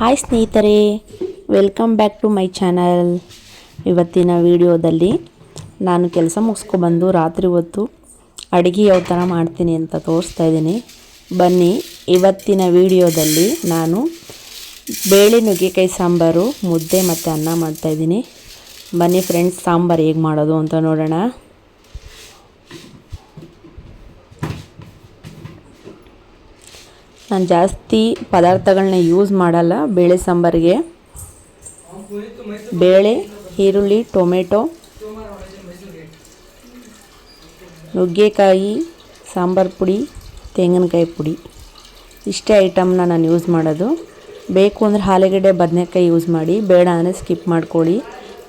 Hi ಸ್ನೇಹಿತರೆ welcome back to my channel ಇವತ್ತಿನ ವಿಡಿಯೋದಲ್ಲಿ ನಾನು ಕೆಲಸ ಮುಗಿಸ್ಕೊಬಂದು ರಾತ್ರಿ ಹೊತ್ತು ಅಡುಗೆ ಯಾವ ಥರ ಮಾಡ್ತೀನಿ ಅಂತ ತೋರಿಸ್ತಾ ಇದ್ದೀನಿ. ಬನ್ನಿ, ಇವತ್ತಿನ ವಿಡಿಯೋದಲ್ಲಿ ನಾನು ಬೇಳೆ ನುಗ್ಗೆಕಾಯಿ ಸಾಂಬಾರು, ಮುದ್ದೆ ಮತ್ತು ಅನ್ನ ಮಾಡ್ತಾಯಿದ್ದೀನಿ ಬನ್ನಿ ಫ್ರೆಂಡ್ಸ್ ಸಾಂಬಾರು ಹೇಗೆ ಮಾಡೋದು ಅಂತ ನೋಡೋಣ. ನಾನು ಜಾಸ್ತಿ ಪದಾರ್ಥಗಳನ್ನ ಯೂಸ್ ಮಾಡಲ್ಲ. ಬೇಳೆ ಸಾಂಬಾರಿಗೆ. ಬೇಳೆ, ಈರುಳ್ಳಿ, ಟೊಮೆಟೊ, ನುಗ್ಗೆಕಾಯಿ, ಸಾಂಬಾರು ಪುಡಿ, ತೆಂಗಿನಕಾಯಿ ಪುಡಿ. ಇಷ್ಟೇ ಐಟಮ್ನ ನಾನು ಯೂಸ್ ಮಾಡೋದು. ಬೇಕು ಅಂದರೆ ಆಲೂಗಡ್ಡೆ ಬದನೆಕಾಯಿ ಯೂಸ್ ಮಾಡಿ. ಬೇಡ ಅಂದರೆ ಸ್ಕಿಪ್ ಮಾಡ್ಕೊಳ್ಳಿ.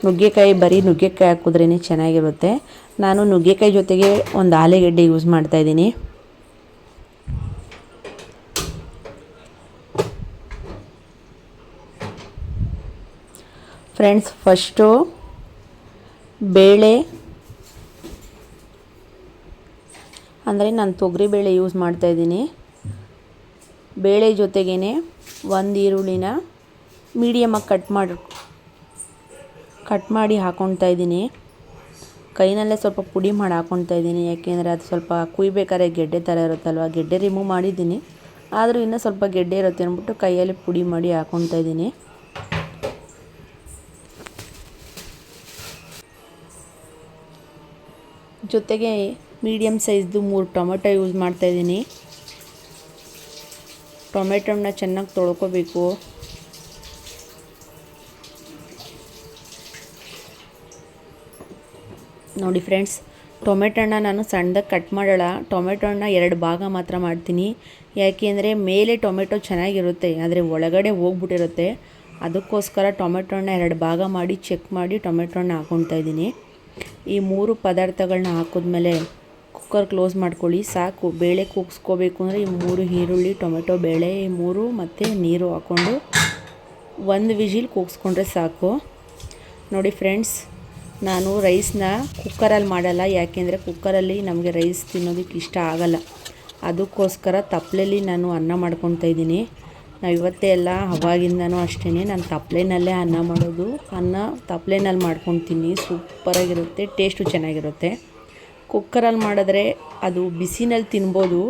ನುಗ್ಗೆಕಾಯಿ ಬರೀ ನುಗ್ಗೆಕಾಯಿ ಹಾಕಿದ್ರೇ ಚೆನ್ನಾಗಿರುತ್ತೆ. ನಾನು ನುಗ್ಗೆಕಾಯಿ ಜೊತೆಗೆ ಒಂದು ಆಲೂಗಡ್ಡೆ ಯೂಸ್ ಮಾಡ್ತಾಯಿದ್ದೀನಿ ಫ್ರೆಂಡ್ಸ್, ಫಸ್ಟು ಬೇಳೆ. ಅಂದರೆ ನಾನು ತೊಗರಿ ಬೇಳೆ ಯೂಸ್ ಮಾಡ್ತಾಯಿದ್ದೀನಿ ಬೇಳೆ ಜೊತೆಗೇ ಒಂದು ಈರುಳ್ಳಿನ ಮೀಡಿಯಮ್ಮಾಗಿ ಕಟ್ ಮಾಡಿ ಕಟ್ ಮಾಡಿ ಹಾಕ್ಕೊಳ್ತಾ ಇದ್ದೀನಿ. ಕೈನಲ್ಲೇ ಸ್ವಲ್ಪ ಪುಡಿ ಮಾಡಿ ಹಾಕ್ಕೊಳ್ತಾ ಇದ್ದೀನಿ. ಯಾಕೆಂದರೆ ಅದು ಸ್ವಲ್ಪ ಕುಯ್ಬೇಕಾದ್ರೆ ಗೆಡ್ಡೆ ಥರ ಇರುತ್ತಲ್ವ? ಗೆಡ್ಡೆ ರಿಮೂವ್ ಮಾಡಿದ್ದೀನಿ. ಆದರೂ ಇನ್ನೂ ಸ್ವಲ್ಪ ಗೆಡ್ಡೆ ಇರುತ್ತೆ ಅಂದ್ಬಿಟ್ಟು ಕೈಯಲ್ಲಿ ಪುಡಿ ಮಾಡಿ ಹಾಕ್ಕೊಳ್ತಾ ಇದ್ದೀನಿ. ಜೊತೆಗೆ ಮೀಡಿಯಮ್ ಸೈಜ್ದು ಮೂರು ಟೊಮೆಟೊ ಯೂಸ್ ಮಾಡ್ತಾಯಿದ್ದೀನಿ ಟೊಮೆಟೊನ ಚೆನ್ನಾಗಿ ತೊಳ್ಕೊಬೇಕು. ನೋಡಿ ಫ್ರೆಂಡ್ಸ್ ಟೊಮೆಟೊನ ನಾನು ಸಣ್ಣದಾಗಿ ಕಟ್ ಮಾಡೋಲ್ಲ. ಟೊಮೆಟೊನ ಎರಡು ಭಾಗ ಮಾತ್ರ ಮಾಡ್ತೀನಿ. ಯಾಕೆಂದರೆ ಮೇಲೆ ಟೊಮೆಟೊ ಚೆನ್ನಾಗಿರುತ್ತೆ, ಆದರೆ ಒಳಗಡೆ ಹೋಗ್ಬಿಟ್ಟಿರುತ್ತೆ. ಅದಕ್ಕೋಸ್ಕರ ಟೊಮೆಟೊನ ಎರಡು ಭಾಗ ಮಾಡಿ ಚೆಕ್ ಮಾಡಿ ಟೊಮೆಟೊನ ಹಾಕ್ಕೊಳ್ತಾ ಇದ್ದೀನಿ. ಈ ಮೂರು ಪದಾರ್ಥಗಳನ್ನ ಹಾಕಿದ್ಮೇಲೆ ಕುಕ್ಕರ್ ಕ್ಲೋಸ್ ಮಾಡ್ಕೊಳ್ಳಿ, ಸಾಕು. ಬೇಳೆ ಕೂಗಿಸ್ಕೋಬೇಕು ಅಂದರೆ ಈ ಮೂರು ಈರುಳ್ಳಿ, ಟೊಮೆಟೊ ಬೇಳೆ, ಈ ಮೂರು ಮತ್ತು ನೀರು ಹಾಕ್ಕೊಂಡು ಒಂದು ವಿಜಿಲ್ ಕೂಗಿಸ್ಕೊಂಡ್ರೆ ಸಾಕು. ನೋಡಿ ಫ್ರೆಂಡ್ಸ್ ನಾನು ರೈಸ್ನ ಕುಕ್ಕರಲ್ಲಿ ಮಾಡಲ್ಲ. ಯಾಕೆಂದರೆ ಕುಕ್ಕರಲ್ಲಿ ನಮಗೆ ರೈಸ್ ತಿನ್ನೋದಕ್ಕೆ ಇಷ್ಟ ಆಗಲ್ಲ. ಅದಕ್ಕೋಸ್ಕರ ತಪ್ಪಲೆಯಲ್ಲಿ ನಾನು ಅನ್ನ ಮಾಡ್ಕೊತಾ ಇದ್ದೀನಿ. ನಾವು ಇವತ್ತೇ ಎಲ್ಲ ಅವಾಗಿಂದನೂ ಅಷ್ಟೇ ನಾನು ತಪ್ಪಲೆನಲ್ಲೇ ಅನ್ನ ಮಾಡೋದು. ಅನ್ನ ತಪ್ಪಲೆನಲ್ಲಿ ಮಾಡ್ಕೊತೀನಿ. ಸೂಪರಾಗಿರುತ್ತೆ, ಟೇಸ್ಟು ಚೆನ್ನಾಗಿರುತ್ತೆ. ಕುಕ್ಕರಲ್ಲಿ ಮಾಡಿದ್ರೆ ಅದು ಬಿಸಿನಲ್ಲಿ ತಿನ್ಬೋದು.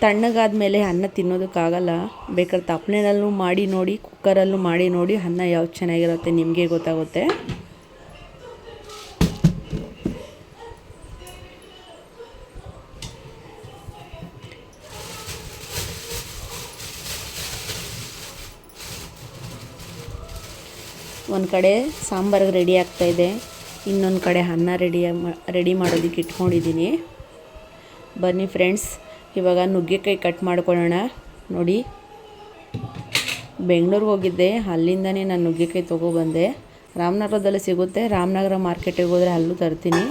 ತಣ್ಣಗಾದ ಮೇಲೆ ಅನ್ನ ತಿನ್ನೋದಕ್ಕಾಗಲ್ಲ. ಬೇಕಾದ್ರೆ ತಪ್ಪಲೆನಲ್ಲೂ ಮಾಡಿ ನೋಡಿ ಕುಕ್ಕರಲ್ಲೂ ಮಾಡಿ ನೋಡಿ ಅನ್ನ ಯಾವ್ದು ಚೆನ್ನಾಗಿರುತ್ತೆ ನಿಮಗೆ ಗೊತ್ತಾಗುತ್ತೆ. ಒಂದು ಕಡೆ ಸಾಂಬಾರಿಗೆ ರೆಡಿ ಆಗ್ತಾಯಿದೆ ಇನ್ನೊಂದು ಕಡೆ ಅನ್ನ ರೆಡಿ ರೆಡಿ ಮಾಡೋದಕ್ಕೆ ಇಟ್ಕೊಂಡಿದ್ದೀನಿ. ಬನ್ನಿ ಫ್ರೆಂಡ್ಸ್ ಇವಾಗ ನುಗ್ಗೆಕಾಯಿ ಕಟ್ ಮಾಡ್ಕೊಳ್ಳೋಣ. ನೋಡಿ, ಬೆಂಗಳೂರಿಗೆ ಹೋಗಿದ್ದೆ, ಅಲ್ಲಿಂದನೇ ನಾನು ನುಗ್ಗೆಕಾಯಿ ತೊಗೊಬಂದೆ ರಾಮನಗರದಲ್ಲಿ ಸಿಗುತ್ತೆ, ರಾಮನಗರ ಮಾರ್ಕೆಟಿಗೆ ಹೋದರೆ ಅಲ್ಲೂ ತರ್ತೀನಿ.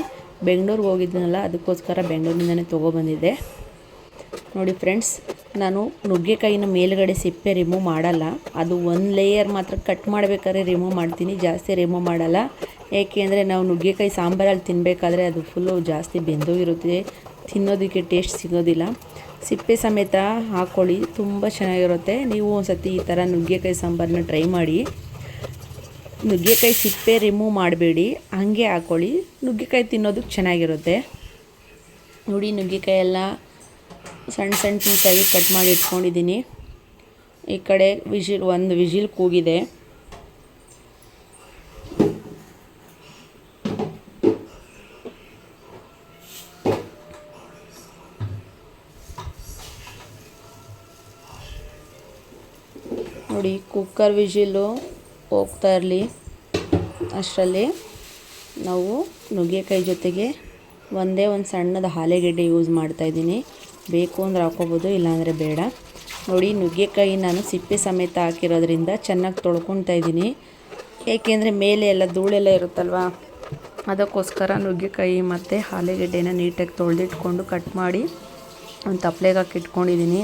ಬೆಂಗಳೂರಿಗೆ ಹೋಗಿದ್ದೀನಲ್ಲ ಅದಕ್ಕೋಸ್ಕರ ಬೆಂಗಳೂರಿನಿಂದನೇ ತೊಗೊಬಂದಿದ್ದೆ ನೋಡಿ ಫ್ರೆಂಡ್ಸ್, ನಾನು ನುಗ್ಗೆಕಾಯಿನ ಮೇಲುಗಡೆ ಸಿಪ್ಪೆ ರಿಮೂವ್ ಮಾಡಲ್ಲ. ಅದು ಒಂದು ಲೇಯರ್ ಮಾತ್ರ ಕಟ್ ಮಾಡಬೇಕಾದ್ರೆ ರಿಮೂವ್ ಮಾಡ್ತೀನಿ, ಜಾಸ್ತಿ ರಿಮೂವ್ ಮಾಡಲ್ಲ. ಏಕೆಂದರೆ ನಾವು ನುಗ್ಗೆಕಾಯಿ ಸಾಂಬಾರಲ್ಲಿ ತಿನ್ನಬೇಕಾದ್ರೆ ಅದು ಫುಲ್ಲು ಜಾಸ್ತಿ ಬೆಂದೋಗಿರುತ್ತೆ ತಿನ್ನೋದಕ್ಕೆ ಟೇಸ್ಟ್ ಸಿಗೋದಿಲ್ಲ. ಸಿಪ್ಪೆ ಸಮೇತ ಹಾಕ್ಕೊಳ್ಳಿ ತುಂಬ ಚೆನ್ನಾಗಿರುತ್ತೆ. ನೀವು ಒಂದು ಸತಿ ಈ ಥರ ನುಗ್ಗೆಕಾಯಿ ಸಾಂಬಾರನ್ನ ಟ್ರೈ ಮಾಡಿ. ನುಗ್ಗೆಕಾಯಿ ಸಿಪ್ಪೆ ರಿಮೂವ್ ಮಾಡಬೇಡಿ, ಹಾಗೆ ಹಾಕ್ಕೊಳ್ಳಿ ನುಗ್ಗೆಕಾಯಿ ತಿನ್ನೋದಕ್ಕೆ ಚೆನ್ನಾಗಿರುತ್ತೆ. ನೋಡಿ ನುಗ್ಗೆಕಾಯಿ ಎಲ್ಲ ಸಣ್ಣ ಸಣ್ಣ ಪೀಸಾಗಿ ಕಟ್ ಮಾಡಿ ಇಟ್ಕೊಂಡಿದ್ದೀನಿ. ಈ ಕಡೆ ವಿಜಿಲ್ ಒಂದು ವಿಜಿಲ್ ಕೂಗಿದೆ. ನೋಡಿ ಕುಕ್ಕರ್ ವಿಜಿಲು ಹೋಗ್ತಾ ಇರಲಿ. ಅಷ್ಟರಲ್ಲಿ ನಾವು ನುಗ್ಗೆಕಾಯಿ ಜೊತೆಗೆ ಒಂದೇ ಒಂದು ಸಣ್ಣದ ಆಲೂಗೆಡ್ಡೆ ಯೂಸ್ ಮಾಡ್ತಾಯಿದ್ದೀನಿ ಬೇಕು ಅಂದ್ರೆ ಹಾಕೋಬೋದು ಇಲ್ಲಾಂದರೆ ಬೇಡ. ನೋಡಿ, ನುಗ್ಗೆಕಾಯಿ ನಾನು ಸಿಪ್ಪೆ ಸಮೇತ ಹಾಕಿರೋದ್ರಿಂದ ಚೆನ್ನಾಗಿ ತೊಳ್ಕೊತಾ ಇದ್ದೀನಿ. ಏಕೆಂದರೆ ಮೇಲೆ ಎಲ್ಲ ಧೂಳೆಲ್ಲ ಇರುತ್ತಲ್ವ? ಅದಕ್ಕೋಸ್ಕರ ನುಗ್ಗೆಕಾಯಿ ಮತ್ತು ಆಲೂಗೆಡ್ಡೆನ ನೀಟಾಗಿ ತೊಳೆದಿಟ್ಕೊಂಡು ಕಟ್ ಮಾಡಿ ಒಂದು ತಪ್ಪಲೆಗೆ ಹಾಕಿ ಇಟ್ಕೊಂಡಿದ್ದೀನಿ.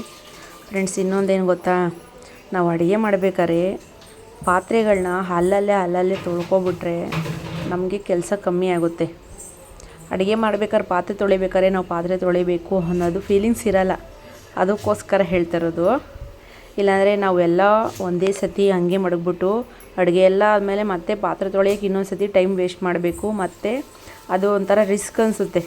ಫ್ರೆಂಡ್ಸ್, ಇನ್ನೊಂದೇನು ಗೊತ್ತಾ? ನಾವು ಅಡುಗೆ ಮಾಡ್ಬೇಕಾದ್ರೆ ಪಾತ್ರೆಗಳನ್ನ ಅಲ್ಲಲ್ಲೇ ಅಲ್ಲಲ್ಲೇ ತೊಳ್ಕೊಬಿಟ್ರೆ ನಮಗೆ ಕೆಲಸ ಕಮ್ಮಿ ಆಗುತ್ತೆ. ಅಡುಗೆ ಮಾಡ್ಬೇಕಾದ್ರೆ ಪಾತ್ರೆ ತೊಳಿಬೇಕಾದ್ರೆ ನಾವು ಪಾತ್ರೆ ತೊಳಿಬೇಕು ಅನ್ನೋದು ಫೀಲಿಂಗ್ಸ್ ಇರಲ್ಲ. ಅದಕ್ಕೋಸ್ಕರ ಹೇಳ್ತಿರೋದು. ಇಲ್ಲಾಂದರೆ ನಾವೆಲ್ಲ ಒಂದೇ ಸತಿ ಹಂಗೆ ಮಡಗ್ಬಿಟ್ಟು ಅಡುಗೆ ಎಲ್ಲ ಆದಮೇಲೆ ಮತ್ತೆ ಪಾತ್ರೆ ತೊಳೆಯೋಕೆ ಇನ್ನೊಂದು ಸತಿ ಟೈಮ್ ವೇಸ್ಟ್ ಮಾಡಬೇಕು. ಮತ್ತು ಅದು ಒಂಥರ ರಿಸ್ಕ್ ಅನಿಸುತ್ತೆ.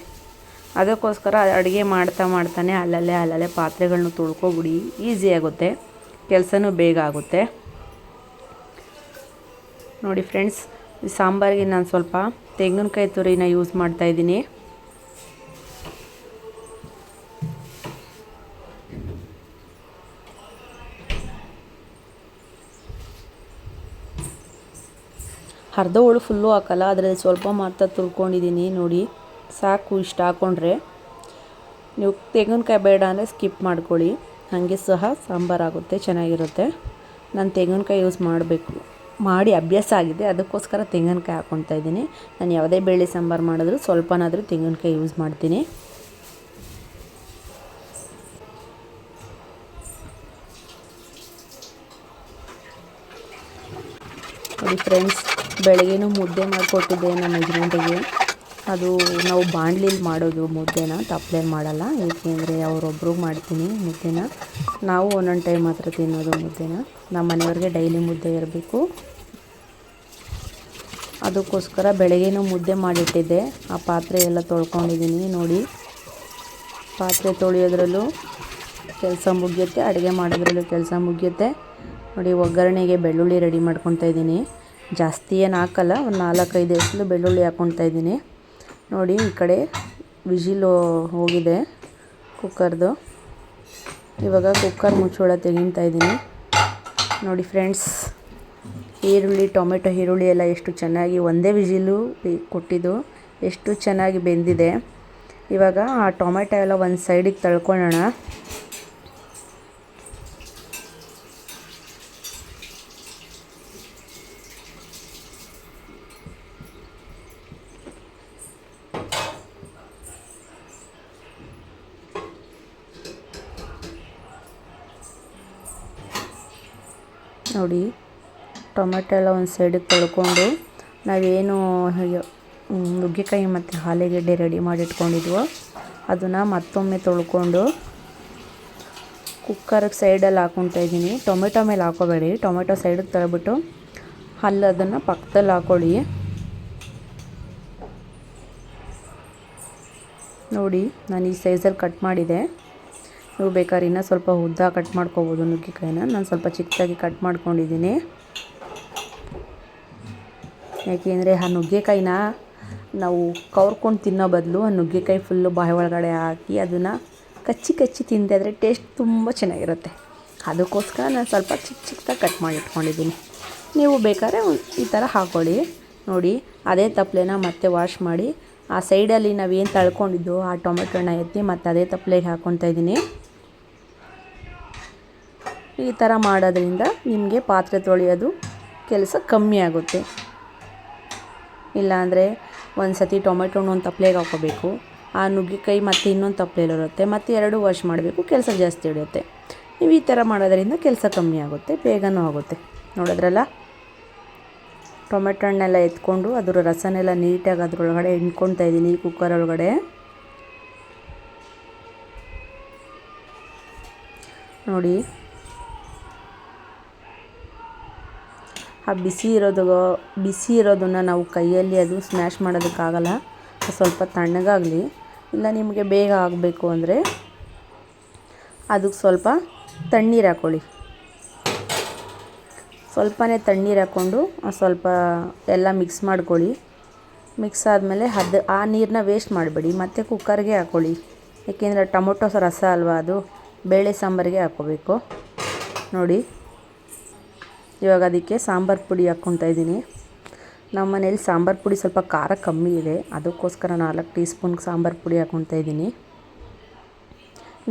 ಅದಕ್ಕೋಸ್ಕರ ಅಡುಗೆ ಮಾಡ್ತಾ ಮಾಡ್ತಾನೆ ಅಲ್ಲಲ್ಲೇ ಅಲ್ಲಲ್ಲೇ ಪಾತ್ರೆಗಳನ್ನ ತೊಳ್ಕೊಬಿಡಿ. ಈಸಿ ಆಗುತ್ತೆ. ಕೆಲಸನೂ ಬೇಗ ಆಗುತ್ತೆ. ನೋಡಿ ಫ್ರೆಂಡ್ಸ್ ಸಾಂಬಾರಿಗೆ ನಾನು ಸ್ವಲ್ಪ ತೆಂಗಿನಕಾಯಿ ತುರಿನ ಯೂಸ್ ಮಾಡ್ತಾ ಇದ್ದೀನಿ. ಅರ್ಧ ಹೋಳು ಫುಲ್ಲು ಹಾಕಲ್ಲ, ಅದರಲ್ಲಿ ಸ್ವಲ್ಪ ಮಾತ್ರ ತುರ್ಕೊಂಡಿದ್ದೀನಿ ನೋಡಿ. ಸಾಕು ಇಷ್ಟ ಹಾಕ್ಕೊಂಡ್ರೆ ನೀವು ತೆಂಗಿನಕಾಯಿ ಬೇಡ ಅಂದರೆ ಸ್ಕಿಪ್ ಮಾಡ್ಕೊಳ್ಳಿ. ಹಾಗೆ ಸಹ ಸಾಂಬಾರಾಗುತ್ತೆ ಚೆನ್ನಾಗಿರುತ್ತೆ. ನಾನು ತೆಂಗಿನಕಾಯಿ ಯೂಸ್ ಮಾಡಬೇಕು. ಮಾಡಿ ಅಭ್ಯಾಸ ಆಗಿದೆ. ಅದಕ್ಕೋಸ್ಕರ ತೆಂಗಿನಕಾಯಿ ಹಾಕ್ಕೊತಾ ಇದ್ದೀನಿ. ನಾನು ಯಾವುದೇ ಬೆಳ್ಳಿ ಸಾಂಬಾರು ಮಾಡಿದ್ರು ಸ್ವಲ್ಪನಾದರೂ ತೆಂಗಿನಕಾಯಿ ಯೂಸ್ ಮಾಡ್ತೀನಿ. ನೋಡಿ ಫ್ರೆಂಡ್ಸ್ ಬೆಳಗ್ಗೆನೂ ಮುದ್ದೆ ಮಾಡಿಕೊಟ್ಟಿದ್ದೆ ನಮ್ಮ ಯಜಮಾನ್ರಿಗೆ. ಅದು ನಾವು ಬಾಂಡ್ಲಿಲಿ ಮಾಡೋದು ಮುದ್ದೆನ ತಪ್ಪಲೇಲಿ ಮಾಡಲ್ಲ ಏಕೆಂದರೆ ಅವರೊಬ್ರಿಗೆ ಮಾಡ್ತೀನಿ ಮುದ್ದೆನ. ನಾವು ಒಂದೊಂದು ಟೈಮ್ ಮಾತ್ರ ತಿನ್ನೋದು ಮುದ್ದೆನ. ನಮ್ಮ ಮನೆಯವ್ರಿಗೆ ಡೈಲಿ ಮುದ್ದೆ ಇರಬೇಕು. ಅದಕ್ಕೋಸ್ಕರ ಬೆಳಗ್ಗೆನೂ ಮುದ್ದೆ ಮಾಡಿಟ್ಟಿದ್ದೆ. ಆ ಪಾತ್ರೆ ಎಲ್ಲ ತೊಳ್ಕೊಂಡಿದ್ದೀನಿ ನೋಡಿ. ಪಾತ್ರೆ ತೊಳೆಯೋದ್ರಲ್ಲೂ ಕೆಲಸ ಮುಗಿಯುತ್ತೆ, ಅಡುಗೆ ಮಾಡೋದ್ರಲ್ಲೂ ಕೆಲಸ ಮುಗಿಯುತ್ತೆ. ನೋಡಿ, ಒಗ್ಗರಣೆಗೆ ಬೆಳ್ಳುಳ್ಳಿ ರೆಡಿ ಮಾಡ್ಕೊತಾ ಇದ್ದೀನಿ. ಜಾಸ್ತಿ ಏನು ಹಾಕಲ್ಲ, ಒಂದು ನಾಲ್ಕೈದು ಎಸಲು ಬೆಳ್ಳುಳ್ಳಿ ಹಾಕ್ಕೊತಾ ಇದ್ದೀನಿ. ನೋಡಿ, ಈ ಕಡೆ ವಿಜಿಲು ಹೋಗಿದೆ ಕುಕ್ಕರ್ದು ಇವಾಗ ಕುಕ್ಕರ್ ಮುಚ್ಚೋಳ ತೆಗಿತಾ ಇದ್ದೀನಿ. ನೋಡಿ ಫ್ರೆಂಡ್ಸ್, ಈರುಳ್ಳಿ, ಟೊಮೆಟೊ, ಈರುಳ್ಳಿ ಎಲ್ಲ ಎಷ್ಟು ಚೆನ್ನಾಗಿ, ಒಂದೇ ವಿಜಿಲು ಕೊಟ್ಟಿದ್ದು. ಎಷ್ಟು ಚೆನ್ನಾಗಿ ಬೆಂದಿದೆ. ಇವಾಗ ಆ ಟೊಮೆಟೊ ಎಲ್ಲ ಒಂದು ಸೈಡಿಗೆ ತಳ್ಕೊಳ್ಳೋಣ ನೋಡಿ ಟೊಮೆಟೊ ಎಲ್ಲ ಒಂದು ಸೈಡಿಗೆ ತೊಳ್ಕೊಂಡು ನಾವೇನು ನುಗ್ಗೆಕಾಯಿ ಮತ್ತು ಆಲೂಗೆಡ್ಡೆ ರೆಡಿ ಮಾಡಿಟ್ಕೊಂಡಿದ್ವೋ, ಅದನ್ನು ಮತ್ತೊಮ್ಮೆ ತೊಳ್ಕೊಂಡು ಕುಕ್ಕರ್ಗೆ ಸೈಡಲ್ಲಿ ಹಾಕ್ಕೊತಾ ಇದ್ದೀನಿ. ಟೊಮೆಟೊ ಮೇಲೆ ಹಾಕೋಬೇಡಿ ಟೊಮೆಟೊ ಸೈಡಿಗೆ ತಳ್ಬಿಟ್ಟು ಅಲ್ಲಿ ಅದನ್ನು ಪಕ್ಕದಲ್ಲಿ ಹಾಕ್ಕೊಳ್ಳಿ ನೋಡಿ, ನಾನು ಈ ಸೈಜಲ್ಲಿ ಕಟ್ ಮಾಡಿದೆ. ನೀವು ಬೇಕಾದ್ರೆ ಇನ್ನೂ ಸ್ವಲ್ಪ ಉದ್ದ ಕಟ್ ಮಾಡ್ಕೋಬೋದು ನುಗ್ಗೆಕಾಯಿನ. ನಾನು ಸ್ವಲ್ಪ ಚಿಕ್ಕದಾಗಿ ಕಟ್ ಮಾಡ್ಕೊಂಡಿದ್ದೀನಿ. ಯಾಕೆಂದರೆ ಆ ನುಗ್ಗೆಕಾಯಿನ ನಾವು ಕವ್ರ್ಕೊಂಡು ತಿನ್ನೋ ಬದಲು ಆ ನುಗ್ಗೆಕಾಯಿ ಫುಲ್ಲು ಬಾಯಿ ಒಳಗಡೆ ಹಾಕಿ ಅದನ್ನು ಕಚ್ಚಿ ಕಚ್ಚಿ ತಿಂದೆ ಆದರೆ ಟೇಸ್ಟ್ ತುಂಬ ಚೆನ್ನಾಗಿರುತ್ತೆ. ಅದಕ್ಕೋಸ್ಕರ ನಾನು ಸ್ವಲ್ಪ ಚಿಕ್ಕ ಚಿಕ್ಕದಾಗಿ ಕಟ್ ಮಾಡಿ ಇಟ್ಕೊಂಡಿದ್ದೀನಿ. ನೀವು ಬೇಕಾದ್ರೆ ಈ ಥರ ಹಾಕ್ಕೊಳ್ಳಿ ನೋಡಿ, ಅದೇ ತಪ್ಪಲೆನ ಮತ್ತೆ ವಾಶ್ ಮಾಡಿ, ಆ ಸೈಡಲ್ಲಿ ನಾವೇನು ತಳ್ಕೊಂಡಿದ್ದು, ಆ ಟೊಮೆಟೊನ ಎತ್ತಿ ಮತ್ತು ಅದೇ ತಪ್ಪಲೆಗೆ ಹಾಕ್ಕೊತಾ ಇದ್ದೀನಿ. ಈ ಥರ ಮಾಡೋದ್ರಿಂದ ನಿಮಗೆ ಪಾತ್ರೆ ತೊಳೆಯೋದು ಕೆಲಸ ಕಮ್ಮಿ ಆಗುತ್ತೆ. ಇಲ್ಲಾಂದರೆ ಒಂದು ಸತಿ ಟೊಮೆಟೊನ ಒಂದು ತಪ್ಪಲೆಗೆ ಹಾಕೋಬೇಕು. ಆ ನುಗ್ಗೆಕಾಯಿ ಮತ್ತು ಇನ್ನೊಂದು ತಪ್ಪಲೆಲಿರುತ್ತೆ ಮತ್ತು ಎರಡು ವಾಶ್ ಮಾಡಬೇಕು, ಕೆಲಸ ಜಾಸ್ತಿ ಹಿಡಿಯುತ್ತೆ. ನೀವು ಈ ಥರ ಮಾಡೋದರಿಂದ ಕೆಲಸ ಕಮ್ಮಿ ಆಗುತ್ತೆ, ಬೇಗನೂ ಆಗುತ್ತೆ. ನೋಡಿದ್ರಲ್ಲ? ಟೊಮೆಟೊ ಹಣ್ಣೆಲ್ಲ ಎತ್ಕೊಂಡು ಅದರ ರಸನೆಲ್ಲ ನೀಟಾಗಿ ಅದ್ರೊಳಗಡೆ ಹಿಂಡ್ಕೊತಾ ಇದ್ದೀನಿ ಕುಕ್ಕರ್ ಒಳಗಡೆ. ನೋಡಿ ಆ ಬಿಸಿ ಇರೋದು ಬಿಸಿ ಇರೋದನ್ನು ನಾವು ಕೈಯಲ್ಲಿ ಅದು ಸ್ಮ್ಯಾಶ್ ಮಾಡೋದಕ್ಕಾಗಲ್ಲ. ಸ್ವಲ್ಪ ತಣ್ಣಗಾಗಲಿ. ಇಲ್ಲ ನಿಮಗೆ ಬೇಗ ಆಗಬೇಕು ಅಂದರೆ ಅದಕ್ಕೆ ಸ್ವಲ್ಪ ತಣ್ಣೀರು ಹಾಕ್ಕೊಳ್ಳಿ ಸ್ವಲ್ಪನೇ ತಣ್ಣೀರು ಹಾಕ್ಕೊಂಡು ಸ್ವಲ್ಪ ಎಲ್ಲ ಮಿಕ್ಸ್ ಮಾಡ್ಕೊಳ್ಳಿ. ಮಿಕ್ಸ್ ಆದಮೇಲೆ ಅದು, ಆ ನೀರನ್ನ ವೇಸ್ಟ್ ಮಾಡಬೇಡಿ. ಮತ್ತು ಕುಕ್ಕರ್ಗೆ ಹಾಕ್ಕೊಳ್ಳಿ ಏಕೆಂದರೆ ಟೊಮೊಟೊ ರಸ ಅಲ್ವಾ ಅದು? ಬೇಳೆ ಸಾಂಬಾರಿಗೆ ಹಾಕ್ಕೋಬೇಕು. ನೋಡಿ. ಇವಾಗ ಅದಕ್ಕೆ ಸಾಂಬಾರು ಪುಡಿ ಹಾಕ್ಕೊತಾ ಇದ್ದೀನಿ. ನಮ್ಮ ಮನೇಲಿ ಸಾಂಬಾರು ಪುಡಿ ಸ್ವಲ್ಪ ಖಾರ ಕಮ್ಮಿ ಇದೆ. ಅದಕ್ಕೋಸ್ಕರ ನಾಲ್ಕು ಟೀ ಸ್ಪೂನ್ ಸಾಂಬಾರು ಪುಡಿ ಹಾಕ್ಕೊತಾ ಇದ್ದೀನಿ.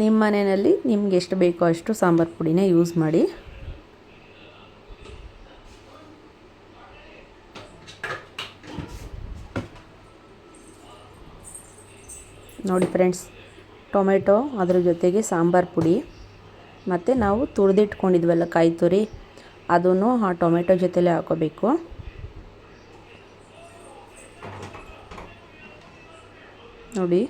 ನಿಮ್ಮ ಮನೆಯಲ್ಲಿ ನಿಮ್ಗೆ ಎಷ್ಟು ಬೇಕೋ ಅಷ್ಟು ಸಾಂಬಾರು ಪುಡಿನೇ ಯೂಸ್ ಮಾಡಿ. ನೋಡಿ ಫ್ರೆಂಡ್ಸ್ ಟೊಮೆಟೊ ಅದ್ರ ಜೊತೆಗೆ ಸಾಂಬಾರು ಪುಡಿ. ಮತ್ತು ನಾವು ತುರಿದಿಟ್ಕೊಂಡಿದ್ವಲ್ಲ ಕಾಯಿ ತುರಿ ಅದನ್ನು ಆ ಟೊಮೆಟೊ ಜೊತೆಲೇ ಹಾಕೋಬೇಕು. ನೋಡಿ,